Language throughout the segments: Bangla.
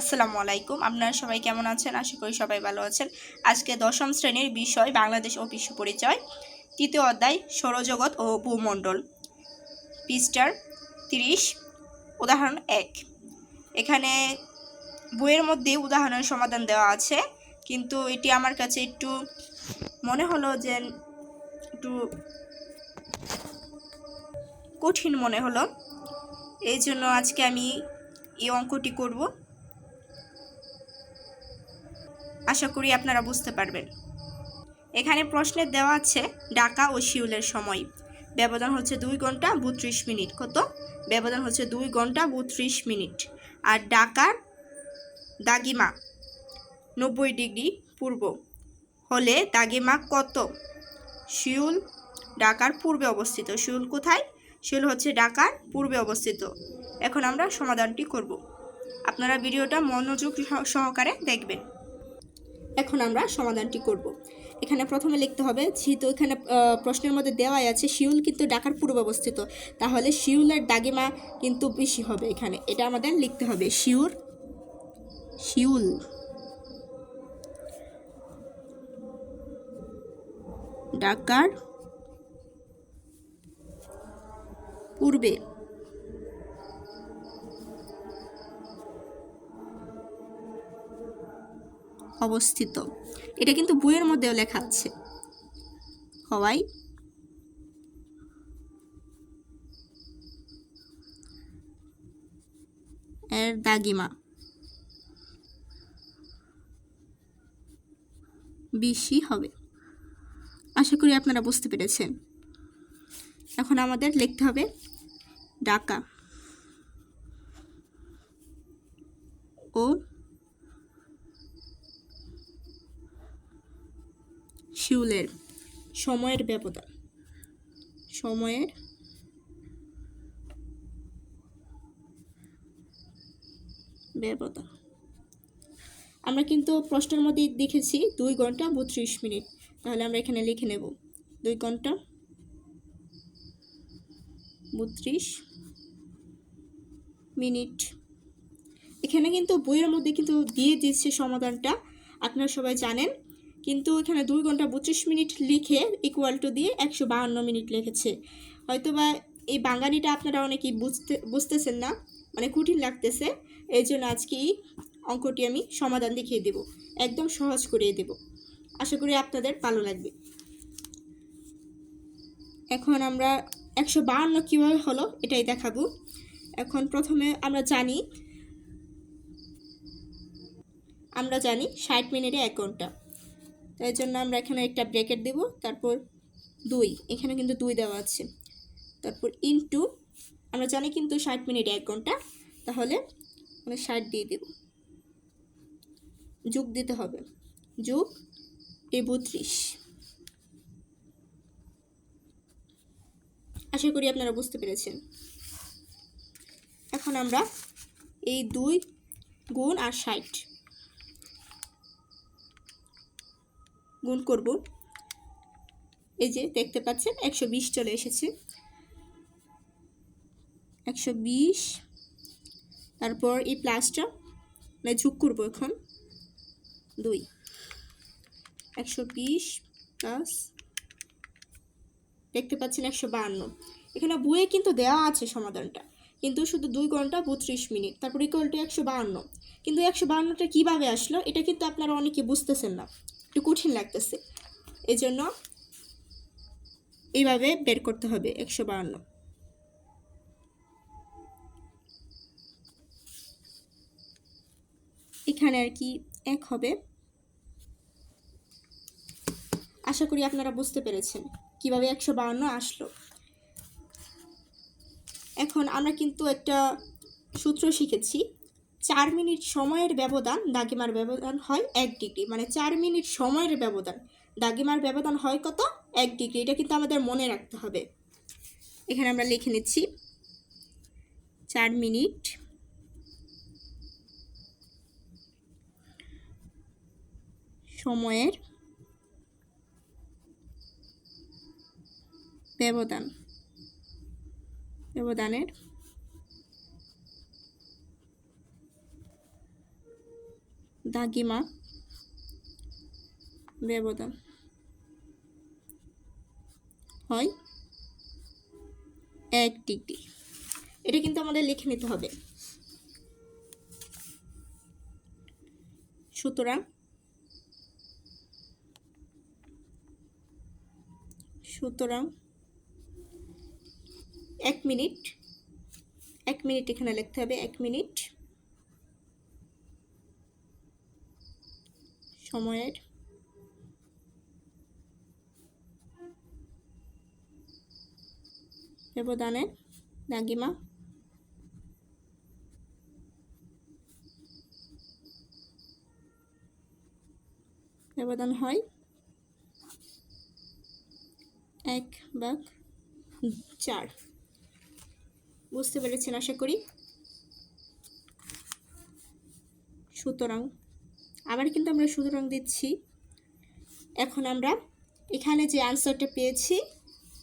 আসসালামু আলাইকুম। আপনারা সবাই কেমন আছেন? আশা করি সবাই ভালো আছেন। আজকে দশম শ্রেণির বিষয় বাংলাদেশ ও বিশ্ব পরিচয়। তৃতীয় অধ্যায়, সৌরজগৎ ও ভূমণ্ডল। পৃষ্ঠার তিরিশ, উদাহরণ এক। এখানে বইয়ের মধ্যে উদাহরণের সমাধান দেওয়া আছে, কিন্তু এটি আমার কাছে একটু মনে হলো যে একটু কঠিন মনে হলো। এই জন্য আজকে আমি এই অঙ্কটি করব। আশা করি আপনারা বুঝতে পারবেন। এখানে প্রশ্নের দেওয়া আছে, ঢাকা ও শিউলের সময়। ব্যবধান হচ্ছে দুই ঘণ্টা বত্রিশ মিনিট। কত? ব্যবধান হচ্ছে দুই ঘণ্টা বত্রিশ মিনিট। আর ঢাকার দাগিমা নব্বই ডিগ্রি পূর্ব। হলে দাগিমা কত? শিউল ঢাকার পূর্বে অবস্থিত। শিউল কোথায়? শিউল হচ্ছে ঢাকার পূর্বে অবস্থিত। এখন আমরা সমাধানটি করব। আপনারা ভিডিওটা মনোযোগ সহ- সহকারে দেখবেন। এখন আমরা সমাধানটি করব। এখানে প্রথমে লিখতে হবে, যেহেতু এখানে প্রশ্নের মধ্যে দেওয়াই আছে, শিউল কিন্তু ঢাকার পূর্ব অবস্থিত। তাহলে শিউলের দাগিমা কিন্তু বেশি হবে এখানে। এটা আমাদের লিখতে হবে, শিউর, শিউল। ঢাকার পূর্বে অবস্থিত। এটা কিন্তু বইয়ের মধ্যেও লেখা আছে। হওয়াই এর দাগিমা। বেশি হবে। আশা করি আপনারা বুঝতে পেরেছেন। এখন আমাদের লিখতে হবে ডাকা ও শিউলের সময়ের ব্যবধান। সময়ের ব্যবধান। আমরা কিন্তু প্রশ্নের মধ্যে দেখেছি দুই ঘণ্টা বত্রিশ মিনিট। তাহলে আমরা এখানে লিখে নেব। দুই ঘণ্টা বত্রিশ মিনিট। এখানে কিন্তু বইয়ের মধ্যে কিন্তু দিয়ে দিচ্ছে সমাধানটা। আপনারা সবাই জানেন কিন্তু এখানে দুই ঘণ্টা পঁচিশ মিনিট লিখে ইকুয়াল টু দিয়ে একশো বাহান্ন মিনিট লিখেছে। হয়তোবা এই বাঙালিটা আপনারা অনেকেই বুঝতে, বুঝতেছেন না মানে কঠিন লাগতেছে, এই জন্য আজকে এই অঙ্কটি আমি সমাধান দেখিয়ে দেব, একদম সহজ করিয়ে দেব। আশা করি আপনাদের ভালো লাগবে। এখন আমরা একশো বাহান্ন কীভাবে হলো এটাই দেখাবো। এখন প্রথমে আমরা জানি আমরা জানি ষাট মিনিটে এক ঘণ্টা। তাই জন্য আমরা এখানে একটা ব্রেকেট দেব, তারপর দুই। এখানে কিন্তু দুই দেওয়া আছে। তারপর ইনটু আমরা জানি কিন্তু ষাট মিনিট এক ঘণ্টা, তাহলে আমরা ষাট দিয়ে দেব। যোগ দিতে হবে। যোগ এ বত্রিশ। আশা করি আপনারা বুঝতে পেরেছেন। এখন আমরা এই দুই গুণ আর ষাট গুণ করব। এই যে দেখতে পাচ্ছেন, একশো বিশ চলে এসেছে। একশো বিশ, তারপর এই প্লাসটা মানে যোগ করব এখন। দুই। একশো বিশ প্লাস দেখতে পাচ্ছেন একশো বাহান্ন। এখানে বইয়ে কিন্তু দেওয়া আছে সমাধানটা। কিন্তু শুধু দুই ঘণ্টা বত্রিশ মিনিট, তারপর ইকুয়ালটা একশো বাহান্ন। কিন্তু একশো বাহান্নটা কীভাবে আসলো, এটা কিন্তু আপনারা অনেকে বুঝতেছেন না। একটু কঠিন লাগতেছে। এই জন্য এইভাবে বের করতে হবে একশো বাহান্ন। এখানে আর কি এক হবে। আশা করি আপনারা বুঝতে পেরেছেন কীভাবে একশো বাহান্ন আসলো। এখন আমরা কিন্তু একটা সূত্র শিখেছি চার মিনিট সময়ের ব্যবধান দাগিমার ব্যবধান হয় এক ডিগ্রি। মানে চার মিনিট সময়ের ব্যবধান, দাগিমার ব্যবধান হয় কত? এক ডিগ্রি। এটা কিন্তু আমাদের মনে রাখতে হবে। এখানে আমরা লিখে নিচ্ছি, চার মিনিট সময়ের ব্যবধান, ব্যবধানের দাগিমা ব্যবধান হয়। এক ডিগ্রি এটা কিন্তু আমাদের লিখে নিতে হবে। সুতরাং সুতরাং এক মিনিট এক মিনিট এখানে লিখতে হবে, এক মিনিট। সময়ের? ব্যবধানে দাগিমা ব্যবধান হয়? এক ভাগ চার। বুঝতে পেরেছেন আশা করি? সুতরাং আবার কিন্তু আমরা সুতরাং দিচ্ছি। এখন আমরা এখানে যে আনসারটা পেয়েছি,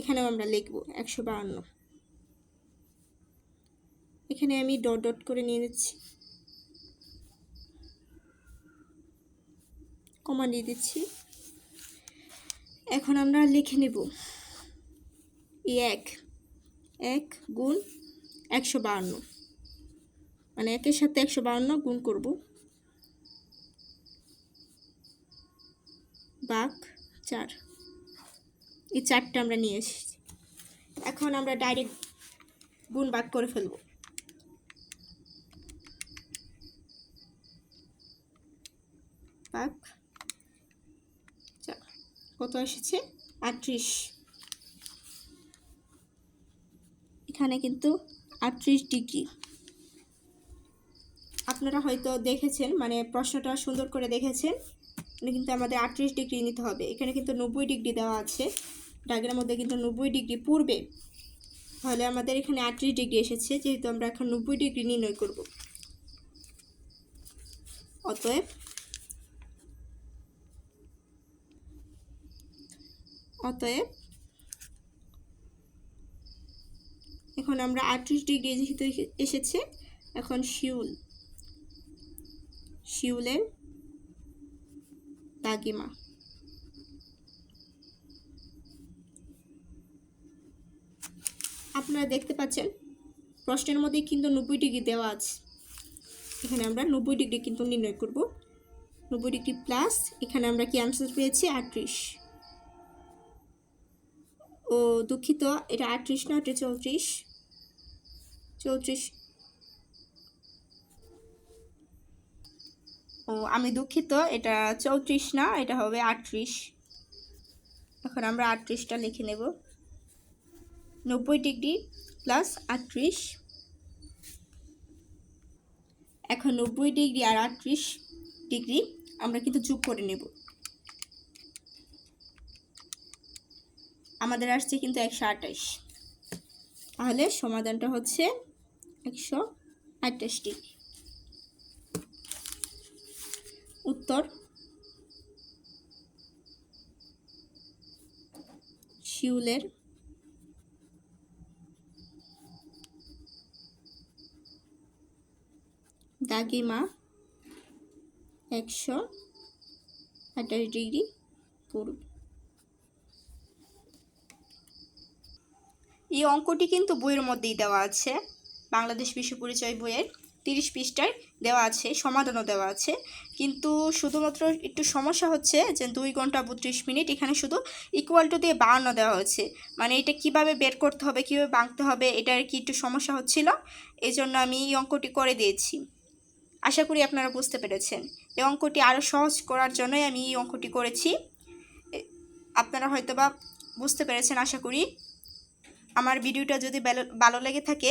এখানেও আমরা লিখব একশো বাহান্ন এখানে আমি ডট ডট করে নিয়ে নিচ্ছি। কমা দিয়ে দিচ্ছি। এখন আমরা লিখে নেব এক এক গুণ একশো বাহান্ন মানে একের সাথে একশো বাহান্ন গুণ করব। বাঘ চার। এই চারটা আমরা নিয়ে এসেছি। এখন আমরা ডাইরেক্ট গুণ বাঘ করে ফেলব। বাঘ কত এসেছে? আটত্রিশ। এখানে কিন্তু আটত্রিশ ডিগ্রি। আপনারা হয়তো দেখেছেন মানে প্রশ্নটা সুন্দর করে দেখেছেন। কিন্তু আমাদের আটত্রিশ ডিগ্রি নিতে হবে। এখানে কিন্তু নব্বই ডিগ্রি দেওয়া আছে। ডাগের মধ্যে কিন্তু নব্বই ডিগ্রি পূর্বে। তাহলে আমাদের এখানে আটত্রিশ ডিগ্রি এসেছে, যেহেতু আমরা এখন নব্বই ডিগ্রি নির্ণয় করব। অতএব অতএব এখন আমরা আটত্রিশ ডিগ্রি যেহেতু এসেছে, এখন শিউল। শিউলের দাগিমা। আপনারা দেখতে পাচ্ছেন, প্রশ্নের মধ্যে কিন্তু নব্বই ডিগ্রি দেওয়া আছে। এখানে আমরা নব্বই ডিগ্রি কিন্তু নির্ণয় করব। নব্বই ডিগ্রি প্লাস, এখানে আমরা কি আনসার পেয়েছি? আটত্রিশ। ও দুঃখিত, এটা আটত্রিশ না, এটা চৌত্রিশ। চৌত্রিশ আমি দুঃখিত, এটা চৌত্রিশ না, এটা হবে আটত্রিশ। এখন আমরা আটত্রিশটা লিখে নেব। নব্বই ডিগ্রি প্লাস আটত্রিশ। এখন নব্বই ডিগ্রি আর আটত্রিশ ডিগ্রি আমরা কিন্তু যোগ করে নেব। আমাদের আসছে কিন্তু একশো আঠাশ তাহলে সমাধানটা হচ্ছে একশো আঠাশ ডিগ্রি। উত্তর। শিউলের। দাগিমা একশো আঠাশ ডিগ্রি পূর্ব। এই অঙ্কটি কিন্তু বইয়ের মধ্যেই দেওয়া আছে। বাংলাদেশ বিশ্ব পরিচয় বইয়ের তিরিশ পৃষ্ঠায় দেওয়া আছে, সমাধানও দেওয়া আছে। কিন্তু শুধুমাত্র একটু সমস্যা হচ্ছে যে দুই ঘণ্টা বত্রিশ মিনিট, এখানে শুধু ইকুয়াল টু দিয়ে বাহান্ন দেওয়া হয়েছে। মানে এটা কীভাবে বের করতে হবে, কীভাবে বাঁকতে হবে, এটার কি একটু সমস্যা হচ্ছিল? এই জন্য আমি এই অঙ্কটি করে দিয়েছি। আশা করি আপনারা বুঝতে পেরেছেন। এই অঙ্কটি আরও সহজ করার জন্যই আমি এই অঙ্কটি করেছি। আপনারা হয়তোবা বুঝতে পেরেছেন, আশা করি। আমার ভিডিওটা যদি ভালো লেগে থাকে